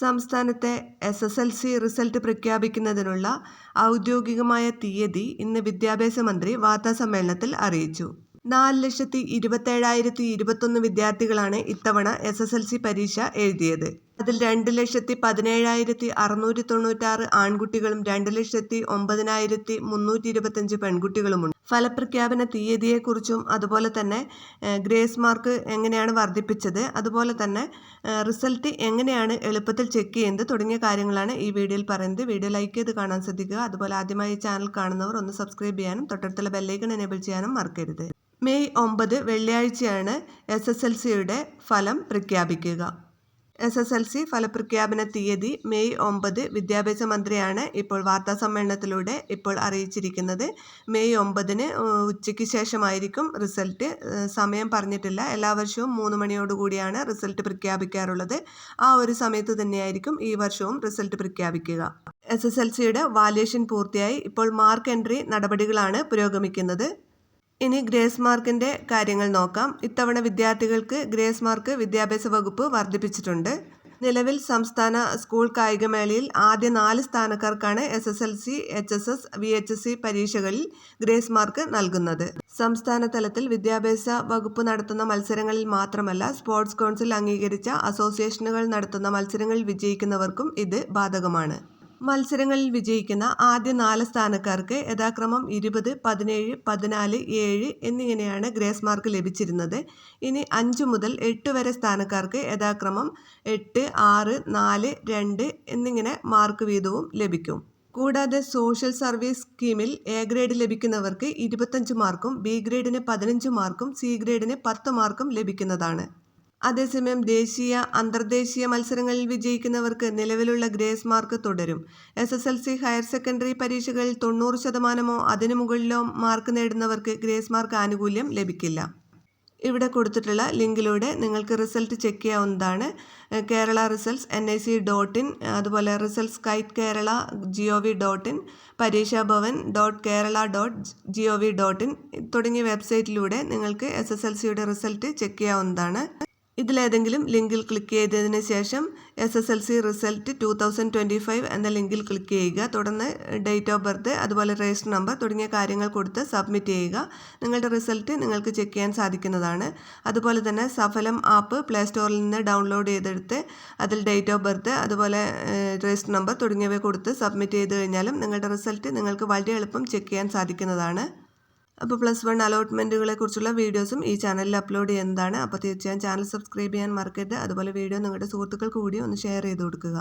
സംസ്ഥാനത്തെ S S L C result പ്രഖ്യാപിക്കുന്നതിനുള്ള ഔദ്യോഗികമായ തീയതി ഇന്ന് വിദ്യാഭ്യാസ മന്ത്രി വാർത്താസമ്മേളനത്തിൽ അറിയിച്ചു. നാല് ലക്ഷത്തി ഇരുപത്തേഴായിരത്തി ഇരുപത്തൊന്ന് വിദ്യാർത്ഥികളാണ് ഇത്തവണ എസ് എസ് എൽ സി പരീക്ഷ എഴുതിയത്. അതിൽ രണ്ട് ലക്ഷത്തി പതിനേഴായിരത്തി അറുന്നൂറ്റി തൊണ്ണൂറ്റാറ് ആൺകുട്ടികളും രണ്ട് ലക്ഷത്തി ഒമ്പതിനായിരത്തി മുന്നൂറ്റി ഇരുപത്തഞ്ച് പെൺകുട്ടികളുമുണ്ട്. ഫലപ്രഖ്യാപന തീയതിയെക്കുറിച്ചും അതുപോലെ തന്നെ ഗ്രേസ് മാർക്ക് എങ്ങനെയാണ് വർദ്ധിപ്പിച്ചത് അതുപോലെ തന്നെ റിസൾട്ട് എങ്ങനെയാണ് എളുപ്പത്തിൽ ചെക്ക് ചെയ്യുന്നത് തുടങ്ങിയ കാര്യങ്ങളാണ് ഈ വീഡിയോയിൽ പറയുന്നത്. വീഡിയോ ലൈക്ക് ചെയ്ത് കാണാൻ ശ്രദ്ധിക്കുക. അതുപോലെ ആദ്യമായി ചാനൽ കാണുന്നവർ ഒന്ന് സബ്സ്ക്രൈബ് ചെയ്യാനും തൊട്ടടുത്തുള്ള ബെല്ലൈക്കൺ എനേബിൾ ചെയ്യാനും മറക്കരുത്. മെയ് ഒമ്പത് വെള്ളിയാഴ്ചയാണ് എസ് എസ് എൽ സിയുടെ ഫലം പ്രഖ്യാപിക്കുക. എസ് എസ് എൽ സി ഫലപ്രഖ്യാപന തീയതി മെയ് ഒമ്പത് വിദ്യാഭ്യാസ മന്ത്രിയാണ് ഇപ്പോൾ വാർത്താ സമ്മേളനത്തിലൂടെ ഇപ്പോൾ അറിയിച്ചിരിക്കുന്നത്. മെയ് ഒമ്പതിന് ഉച്ചയ്ക്ക് ശേഷമായിരിക്കും റിസൾട്ട്. സമയം പറഞ്ഞിട്ടില്ല. എല്ലാ വർഷവും മൂന്ന് മണിയോടുകൂടിയാണ് റിസൾട്ട് പ്രഖ്യാപിക്കാറുള്ളത്. ആ ഒരു സമയത്ത് തന്നെയായിരിക്കും ഈ വർഷവും റിസൾട്ട് പ്രഖ്യാപിക്കുക. എസ് എസ് എൽ സിയുടെ വാല്യുവേഷൻ പൂർത്തിയായി. ഇപ്പോൾ മാർക്ക് എൻട്രി നടപടികളാണ് പുരോഗമിക്കുന്നത്. ഇനി ഗ്രേസ് മാർക്കിന്റെ കാര്യങ്ങൾ നോക്കാം. ഇത്തവണ വിദ്യാർത്ഥികൾക്ക് ഗ്രേസ് മാർക്ക് വിദ്യാഭ്യാസ വകുപ്പ് വർദ്ധിപ്പിച്ചിട്ടുണ്ട്. നിലവിൽ സംസ്ഥാന സ്കൂൾ കായികമേളയിൽ ആദ്യ നാല് സ്ഥാനക്കാർക്കാണ് S S L C H S S V H S C പരീക്ഷകളിൽ ഗ്രേസ് മാർക്ക് നൽകുന്നത്. സംസ്ഥാന തലത്തിൽ വിദ്യാഭ്യാസ വകുപ്പ് നടത്തുന്ന മത്സരങ്ങളിൽ മാത്രമല്ല സ്പോർട്സ് കൗൺസിൽ അംഗീകരിച്ച അസോസിയേഷനുകൾ നടത്തുന്ന മത്സരങ്ങളിൽ വിജയിക്കുന്നവർക്കും ഇത് ബാധകമാണ്. മത്സരങ്ങളിൽ വിജയിക്കുന്ന ആദ്യ നാല് സ്ഥാനക്കാർക്ക് യഥാക്രമം ഇരുപത് പതിനേഴ് പതിനാല് ഏഴ് എന്നിങ്ങനെയാണ് ഗ്രേസ് മാർക്ക് ലഭിച്ചിരുന്നത്. ഇനി അഞ്ച് മുതൽ എട്ട് വരെ സ്ഥാനക്കാർക്ക് യഥാക്രമം എട്ട് ആറ് നാല് രണ്ട് എന്നിങ്ങനെ മാർക്ക് വീതവും ലഭിക്കും. കൂടാതെ സോഷ്യൽ സർവീസ് സ്കീമിൽ എ ഗ്രേഡ് ലഭിക്കുന്നവർക്ക് ഇരുപത്തഞ്ച് മാർക്കും ബി ഗ്രേഡിന് പതിനഞ്ച് മാർക്കും സി ഗ്രേഡിന് പത്ത് മാർക്കും ലഭിക്കുന്നതാണ്. അതേസമയം ദേശീയ അന്തർദേശീയ മത്സരങ്ങളിൽ വിജയിക്കുന്നവർക്ക് നിലവിലുള്ള ഗ്രേസ് മാർക്ക് തുടരും. S S L C higher secondary പരീക്ഷകളിൽ തൊണ്ണൂറ് ശതമാനമോ അതിനു മുകളിലോ മാർക്ക് നേടുന്നവർക്ക് ഗ്രേസ് മാർക്ക് ആനുകൂല്യം ലഭിക്കില്ല. ഇവിടെ കൊടുത്തിട്ടുള്ള ലിങ്കിലൂടെ നിങ്ങൾക്ക് റിസൾട്ട് ചെക്ക് ചെയ്യാവുന്നതാണ്. Kerala results N I C dot in അതുപോലെ results kite Kerala G O V dot in Pareeksha Bhavan dot Kerala dot G O V dot in തുടങ്ങിയ വെബ്സൈറ്റിലൂടെ നിങ്ങൾക്ക് എസ് എസ് എൽ സിയുടെ റിസൾട്ട് ചെക്ക് ചെയ്യാവുന്നതാണ്. ഇതിലേതെങ്കിലും ലിങ്കിൽ click ചെയ്തതിന് ശേഷം S S L C result two thousand twenty five എന്ന ലിങ്കിൽ ക്ലിക്ക് ചെയ്യുക. തുടർന്ന് ഡേറ്റ് ഓഫ് ബർത്ത് അതുപോലെ രജിസ്റ്റർ നമ്പർ തുടങ്ങിയ കാര്യങ്ങൾ കൊടുത്ത് സബ്മിറ്റ് ചെയ്യുക. നിങ്ങളുടെ റിസൾട്ട് നിങ്ങൾക്ക് ചെക്ക് ചെയ്യാൻ സാധിക്കുന്നതാണ്. അതുപോലെ തന്നെ സഫലം ആപ്പ് പ്ലേ സ്റ്റോറിൽ നിന്ന് ഡൗൺലോഡ് ചെയ്തെടുത്ത് അതിൽ ഡേറ്റ് ഓഫ് ബർത്ത് അതുപോലെ രജിസ്റ്റർ നമ്പർ തുടങ്ങിയവ കൊടുത്ത് സബ്മിറ്റ് ചെയ്ത് കഴിഞ്ഞാലും നിങ്ങളുടെ റിസൾട്ട് നിങ്ങൾക്ക് വളരെ എളുപ്പം ചെക്ക് ചെയ്യാൻ സാധിക്കുന്നതാണ്. അപ്പോൾ പ്ലസ് വൺ അലോട്ട്മെന്റുകളെ കുറിച്ചുള്ള വീഡിയോസും ഈ ചാനലിൽ അപ്ലോഡ് ചെയ്യുന്നതാണ്. അപ്പോൾ തീർച്ചയായും ചാനൽ സബ്സ്ക്രൈബ് ചെയ്യാൻ മറക്കരുത്. അതുപോലെ വീഡിയോ നിങ്ങളുടെ സുഹൃത്തുക്കൾക്ക് കൂടി ഒന്ന് ഷെയർ ചെയ്ത് കൊടുക്കുക.